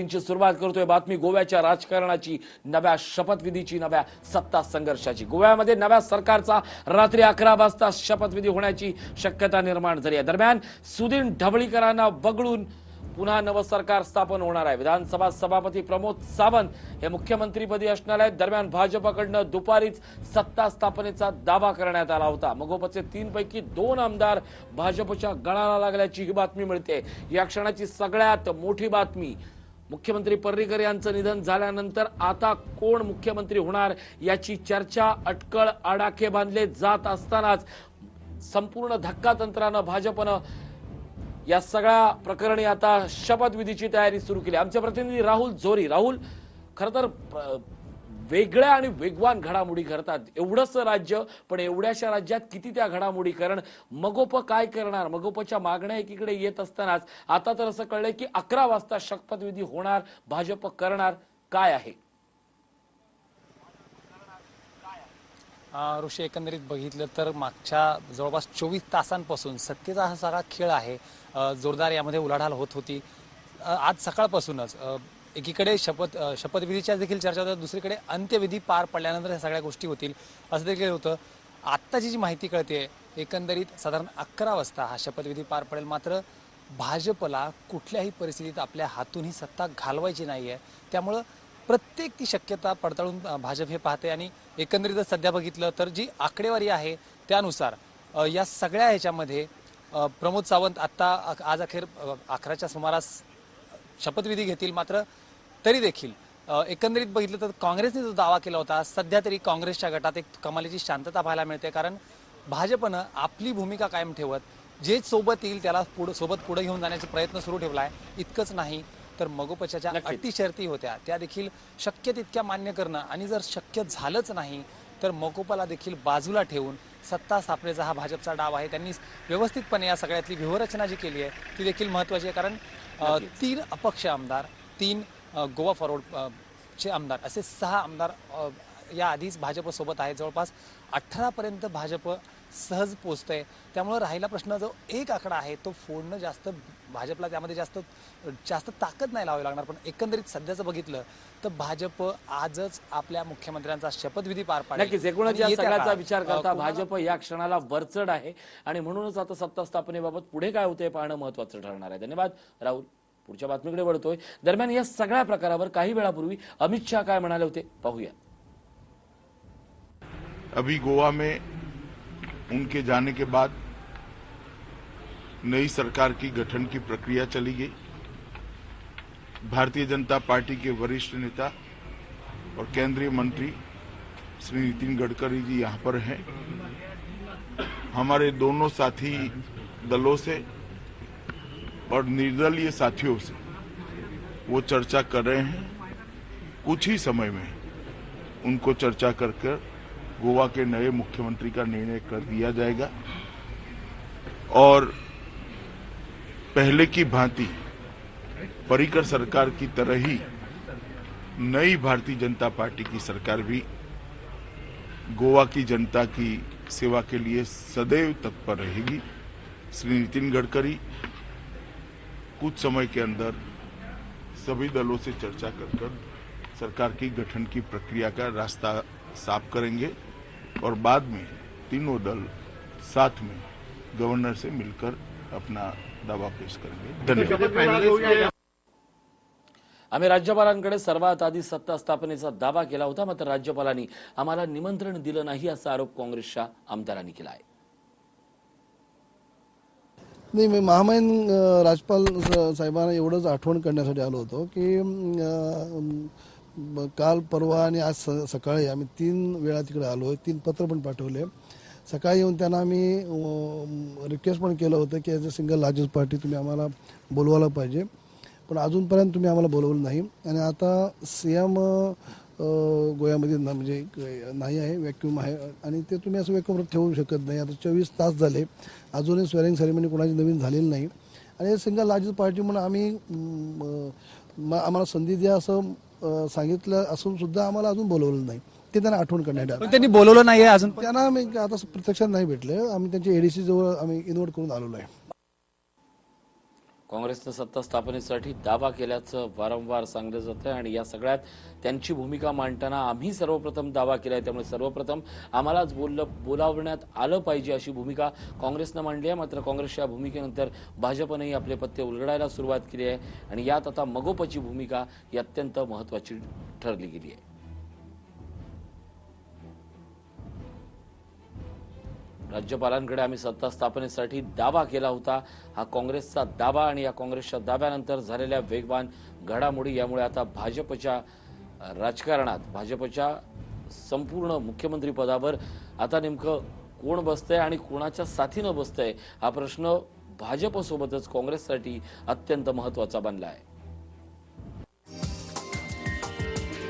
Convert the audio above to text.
ची सुरुवात करतोय बातमी गोव्याच्या राजकारणाची नव्या शपथविधीची नव्या सत्ता संघर्षाची. गोव्यामध्ये नव्या सरकारचा रात्री अकरा वाजता शपथविधी होण्याची शक्यता निर्माण झाली आहे. दरम्यान सुदीन ढवळीकरांना वगळून पुन्हा नवं सरकार स्थापन होणार आहे. विधानसभा सभापती प्रमोद सावंत हे मुख्यमंत्रीपदी असणार आहेत. दरम्यान भाजपकडनं दुपारीच सत्ता स्थापनेचा दावा करण्यात आला होता. मगोपचे तीन पैकी दोन आमदार भाजपच्या गणाला लागल्याची ही बातमी मिळते. या क्षणाची सगळ्यात मोठी बातमी मुख्यमंत्री पर्रीकर यांचं निधन झाल्यानंतर आता कोण मुख्यमंत्री होणार याची चर्चा अटकळ आडाखे बांधले जात असतानाच संपूर्ण धक्कातंत्रानं भाजपनं या सगळ्या प्रकरणी आता शपथविधीची तयारी सुरू केली. आमचे प्रतिनिधी राहुल जोरी राहुल खर तर वेगळ्या आणि वेगवान घडामोडी करतात. एवढंच राज्य पण एवढ्याशा राज्यात किती त्या घडामोडी कारण? मगोप काय करणार? मगोपच्या मागण्या एकीकडे येत असतानाच आता तर असं कळलंय की अकरा वाजता शपथविधी होणार भाजप करणार. काय आहे? ऋषी एकंदरीत बघितलं तर मागच्या जवळपास चोवीस तासांपासून सत्तेचा हा सगळा खेळ आहे. जोरदार यामध्ये उलाढाल होत होती. आज सकाळपासूनच एकीकडे शपथ शपथविधीच्या देखील चर्चा होत्या दुसरीकडे अंत्यविधी पार पडल्यानंतर ह्या सगळ्या गोष्टी होतील असं देखील होतं. आत्ताची जी माहिती कळते एकंदरीत साधारण अकरा वाजता हा शपथविधी पार पडेल. मात्र भाजपला कुठल्याही परिस्थितीत आपल्या हातून ही सत्ता घालवायची नाही आहे त्यामुळं प्रत्येक ती शक्यता पडताळून भाजप हे पाहते आणि एकंदरीतच सध्या बघितलं तर जी आकडेवारी आहे त्यानुसार या सगळ्या ह्याच्यामध्ये प्रमोद सावंत आत्ता आज अखेर अकराच्या सुमारास शपथविधी घेतील. मात्र तरी देखील एकंदरीत बघितलं तर काँग्रेसने जो दावा केला होता सध्या तरी काँग्रेसच्या गटात एक कमालीची शांतता पाहायला मिळते. कारण भाजपनं आपली भूमिका कायम ठेवत जे सोबत येईल त्याला पुढं सोबत पुढे घेऊन जाण्याचा प्रयत्न सुरू ठेवला आहे इतकंच नाही तर मगोपच्या. अटी शर्ती होत्या. त्या देखील शक्य तितक्या मान्य करणं आणि जर शक्य झालंच नाही तर मकोपाला देखील बाजूला ठेवून सत्ता स्थापनेचा हा भाजपचा डाव आहे. त्यांनी व्यवस्थितपणे या सगळ्यातली व्यूहरचना जी केली आहे ती देखील महत्वाची आहे. कारण तीन अपक्ष आमदार तीन गोवा फॉरवर्ड चे आमदार असे सहा आमदार या आधीच भाजपसोबत आहेत. जवळपास अठरा पर्यंत भाजप सहज पोचतंय त्यामुळे राहिला प्रश्न जो एक आकडा आहे तो फोडणं जास्त भाजपला त्यामध्ये जास्त जास्त ताकद नाही लावावी लागणार. पण एकंदरीत सध्याचं बघितलं तर भाजप आजच आपल्या मुख्यमंत्र्यांचा शपथविधी पार पाडेल. एकूणच या सगळ्याचा विचार करता भाजप या क्षणाला वरचढ आहे. आणि म्हणूनच आता सत्ता स्थापनेबाबत पुढे काय होते पाहणं महत्वाचं ठरणार आहे. धन्यवाद. राहुल. पुढच्या बातमीकडे वळतोय. दरम्यान या सगळ्या प्रकारावर काही वेळापूर्वी अमित शहा काय म्हणाले होते? पाहूया. अभी गोवा में उनके जाने के बाद नई सरकार की गठन की प्रक्रिया चली गई। भारतीय जनता पार्टी के वरिष्ठ नेता और केंद्रीय मंत्री श्री नितिन गडकरी जी यहाँ पर हैं। हमारे दोनों साथी दलों से और निर्दलीय साथियों से वो चर्चा कर रहे हैं। कुछ ही समय में उनको चर्चा कर कर गोवा के नए मुख्यमंत्री का निर्णय कर दिया जाएगा। और पहले की भांति परिकर सरकार की तरह ही नई भारतीय जनता पार्टी की सरकार भी गोवा की जनता की सेवा के लिए सदैव तत्पर रहेगी। श्री नितिन गडकरी कुछ समय के अंदर सभी दलों से चर्चा कर कर सरकार की गठन की प्रक्रिया का रास्ता साफ़ करेंगे और बाद में तीनों दल साथ में गवर्नर से मिलकर अपना दावा पेश करेंगे। धन्यवाद। आम्ही राज्यपालांकडे सर्वात आधी सत्ता स्थापनेचा दावा केला होता मात्र राज्यपालांनी आम्हाला निमंत्रण दिलं नाही असा आरोप काँग्रेसच्या आमदारांनी केला आहे. नाही मी महामहिन राजपाल साहेबांना एवढंच आठवण करण्यासाठी आलो होतो की काल परवा आणि आज स- सकाळी आम्ही तीन वेळा तिकडे आलो. आहे तीन पत्र पण पाठवले. सकाळी येऊन त्यांना आम्ही रिक्वेस्ट पण केलं होतं की as a single largest party तुम्ही आम्हाला बोलवायला पाहिजे. पण अजूनपर्यंत तुम्ही आम्हाला बोलवलं नाही. आणि आता सी एम गोव्यामध्ये ना- म्हणजे नाही आहे व्हॅक्युम आहे. आणि ते तुम्ही असं वॅक्युमवर ठेवू शकत नाही. आता चोवीस तास झाले. अजूनही स्वेरिंग सेरेमनी कोणाची नवीन झालेली नाही. आणि सिंगल लार्जेस्ट पार्टी म्हणून आम्ही आम्हाला संधी द्या असं सांगितलं असून सुद्धा आम्हाला अजून बोलवलं नाही. ते त्यांना आठवण करण्यात त्यांनी बोलवलं नाहीये अजून? त्यांना आम्ही आता प्रत्यक्षात नाही भेटले. आम्ही त्यांच्या एडीसी जवळ आम्ही इन्व्हाइट करून आलेलो आहे. काँग्रेसनं सत्ता स्थापनेसाठी दावा केल्याचं वारंवार सांगलं जातं आणि या सगळ्यात त्यांची भूमिका मांडताना आम्ही सर्वप्रथम दावा केलाय. त्यामुळे सर्वप्रथम आम्हालाच बोललं बोलावण्यात आलं पाहिजे अशी भूमिका काँग्रेसनं मांडली आहे. मात्र काँग्रेसच्या भूमिकेनंतर भाजपनंही आपले पत्ते उलगडायला सुरुवात केली आहे आणि यात आता मगोपची भूमिका ही अत्यंत महत्वाची ठरली गेली आहे. राज्यपालांकडे आम्ही सत्ता स्थापनेसाठी दावा केला होता. हा काँग्रेसचा दावा आणि या काँग्रेसच्या दाव्यानंतर झालेल्या वेगवान घडामोडी यामुळे आता भाजपच्या राजकारणात भाजपच्या संपूर्ण मुख्यमंत्री पदावर आता नेमकं कोण बसतंय आणि कोणाच्या साथीनं बसतंय हा प्रश्न भाजपसोबतच काँग्रेससाठी अत्यंत महत्त्वाचा बनला आहे